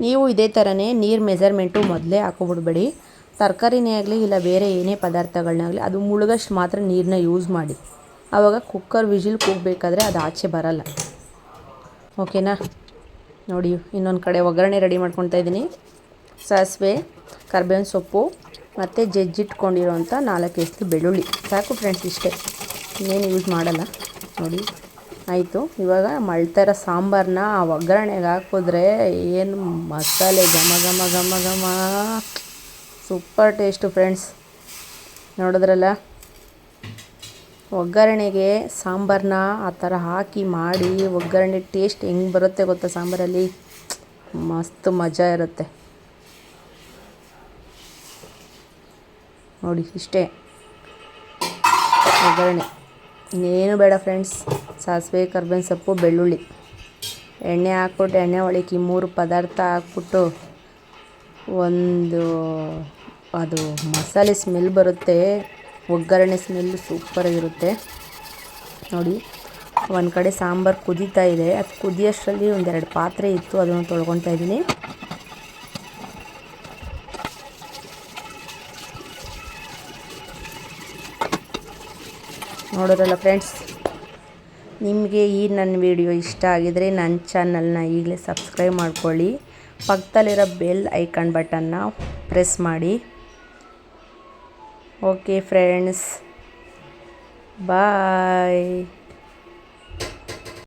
ನೀವು ಇದೇ ಥರನೇ ನೀರು ಮೆಜರ್ಮೆಂಟು ಮೊದಲೇ ಹಾಕೊಬಿಡ್ಬೇಡಿ. ತರಕಾರಿನೇ ಆಗಲಿ ಇಲ್ಲ ಬೇರೆ ಏನೇ ಪದಾರ್ಥಗಳನ್ನಾಗಲಿ ಅದು ಮುಳುಗಷ್ಟು ಮಾತ್ರ ನೀರನ್ನ ಯೂಸ್ ಮಾಡಿ. ಆವಾಗ ಕುಕ್ಕರ್ ವಿಜಿಲ್ ಕೂಗಬೇಕಾದ್ರೆ ಅದು ಆಚೆ ಬರಲ್ಲ. ಓಕೆನಾ ನೋಡಿ, ಇನ್ನೊಂದು ಕಡೆ ಒಗ್ಗರಣೆ ರೆಡಿ ಮಾಡ್ಕೊತಾ ಇದ್ದೀನಿ. ಸಾಸಿವೆ, ಕರ್ಬೇವಿನ ಸೊಪ್ಪು, ಮತ್ತು ಜಜ್ಜಿಟ್ಕೊಂಡಿರೋಂಥ ನಾಲ್ಕು ಎಸ್ಲು ಬೆಳ್ಳುಳ್ಳಿ. ಸಾಕು ಫ್ರೆಂಡ್ಸ್ ಇಷ್ಟೇ. ಇನ್ನೇನು ಯೂಸ್ ಮಾಡಲ್ಲ. ನೋಡಿ. ಆಯಿತು. ಇವಾಗ ಮಳ್ತರ ಸಾಂಬಾರನ್ನ ಆ ಒಗ್ಗರಣೆಗೆ ಹಾಕಿದ್ರೆ ಏನು ಮಸಾಲೆ ಘಮ ಘಮ ಘಮ ಘಮ. Super taste friends. ನೋಡಿದ್ರಲ್ಲ? ಒಗ್ಗರಣೆಗೆ ಸಾಂಬಾರನ್ನ ಆ ಥರ ಹಾಕಿ ಮಾಡಿ ಒಗ್ಗರಣೆ ಟೇಸ್ಟ್ ಹೆಂಗೆ ಬರುತ್ತೆ ಗೊತ್ತಾ ಸಾಂಬಾರಲ್ಲಿ? ಮಸ್ತ್ ಮಜಾ ಇರುತ್ತೆ. ನೋಡಿ ಇಷ್ಟೇ. ಒಗ್ಗರಣೆ. ಇನ್ನೇನು ಬೇಡ ಫ್ರೆಂಡ್ಸ್. ಸಾಸಿವೆ ಕರ್ಬೇವಿನ ಸೊಪ್ಪು ಬೆಳ್ಳುಳ್ಳಿ. ಎಣ್ಣೆ ಹಾಕ್ಬಿಟ್ಟು ಎಣ್ಣೆ ಒಳಗೆ ಮೂರು ಪದಾರ್ಥ ಹಾಕ್ಬಿಟ್ಟು ಒಂದು ಅದು ಮಸಾಲೆ ಸ್ಮೆಲ್ ಬರುತ್ತೆ. ಒಗ್ಗರಣೆ ಸ್ಮೆಲ್ ಸೂಪರಾಗಿರುತ್ತೆ ನೋಡಿ, ಒಂದು ಕಡೆ ಸಾಂಬಾರು ಕುದೀತಾ ಇದೆ. ಅದು ಕುದಿಯೋಷ್ಟರಲ್ಲಿ ಒಂದೆರಡು ಪಾತ್ರೆ ಇತ್ತು, ಅದನ್ನು ತೊಳ್ಕೊತಾ ಇದ್ದೀನಿ. ನೋಡೋರಲ್ಲ ಫ್ರೆಂಡ್ಸ್ ನಿಮಗೆ ಈ ನನ್ನ ವಿಡಿಯೋ ಇಷ್ಟ ಆಗಿದರೆ ನನ್ನ ಚಾನಲ್ನ ಈಗಲೇ ಸಬ್ಸ್ಕ್ರೈಬ್ ಮಾಡ್ಕೊಳ್ಳಿ. ಪಕ್ಕದಲ್ಲಿರೋ ಬೆಲ್ ಐಕಾನ್ ಬಟನ್ನ ಪ್ರೆಸ್ ಮಾಡಿ. Okay friends. ಬಾಯ್.